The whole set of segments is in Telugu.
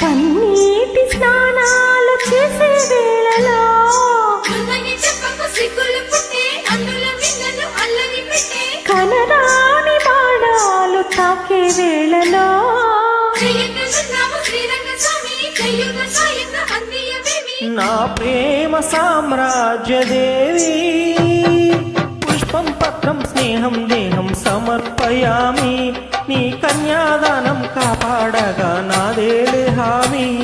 కన్నీటి స్నానాలు చేసే వేళలో కనరాని బాణాలు తాకే వేళలో నా ప్రేమ సామ్రాజ్యదేవి. పుష్పం పత్రం స్నేహం దేహం సమర్పయామి. నీ కన్యాదానం కాపాడగా నాదేలే హామీ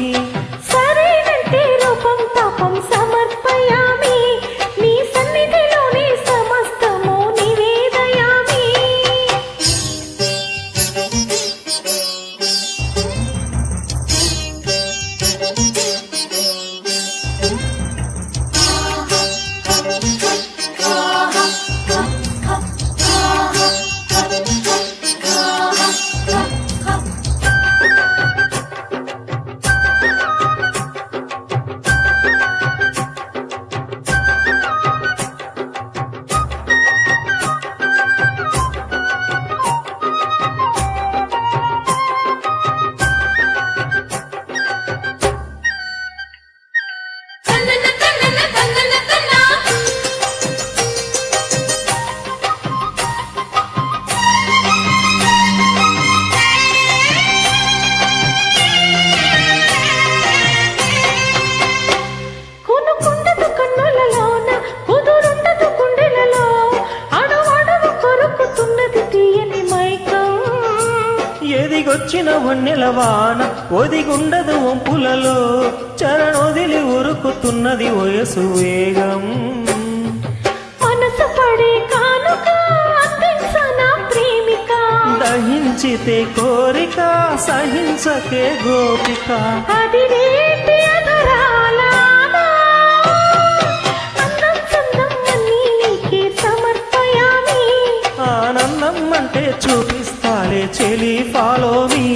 ఎదిగొచ్చిన వన్నెల వాన ఒదిగుండదు వంపులలో చరణొదిలి ఉరుకుతున్నది వయసు వేగం. దహించితే కోరిక సహించకే గోపిక. అది ఆనందం అంటే చూపిస్తాలే చెలి ఫాలో మీ.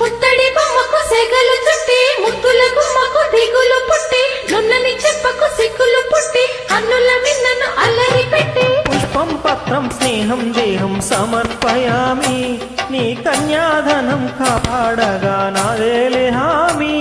పుత్తడి బొమ్మకు సెగలు చుట్టే ముద్దుల గుమ్మకు దిగులు పుట్టే నున్నని చెప్పకు సిగ్గులు పుట్టే అన్నుల మిన్నను అల్లరి పెట్టే. పుష్పం పత్రం స్నేహం దేహం సమర్పయామి. నీ కన్యాధనం కాపాడగా నాదేలే హామీ.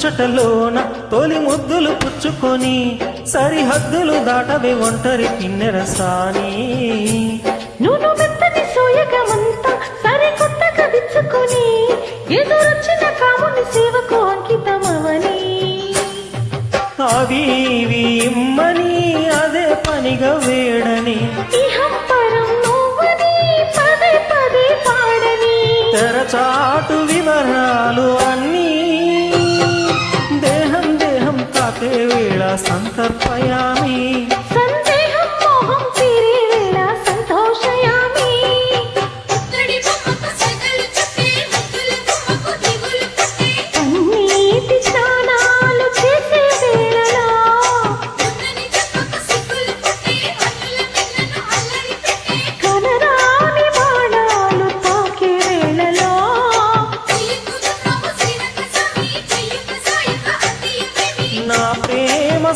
ముచ్చటలోన తొలి ముద్దులు పుచ్చుకొని సరిహద్దులు దాటవే ఒంటరి కిన్నెర సాని. నువ్వు మెత్తని సోయగమంతా సరికొత్తగా విచ్చుకొని ఎదురొచ్చిన కాముని సేవకు అంకితమవని. అవి ఇవి ఇమ్మని అదే పనిగా వేడని. తెరచాటు వివరాలు అన్నీ వేళ సంతర్పయా?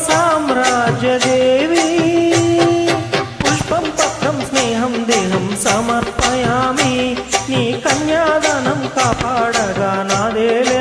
साम्राज्यदेवी पुष्पं पत्रं स्नेहं देहं समर्पयामि नी कन्यादानं कापाडगा नादेव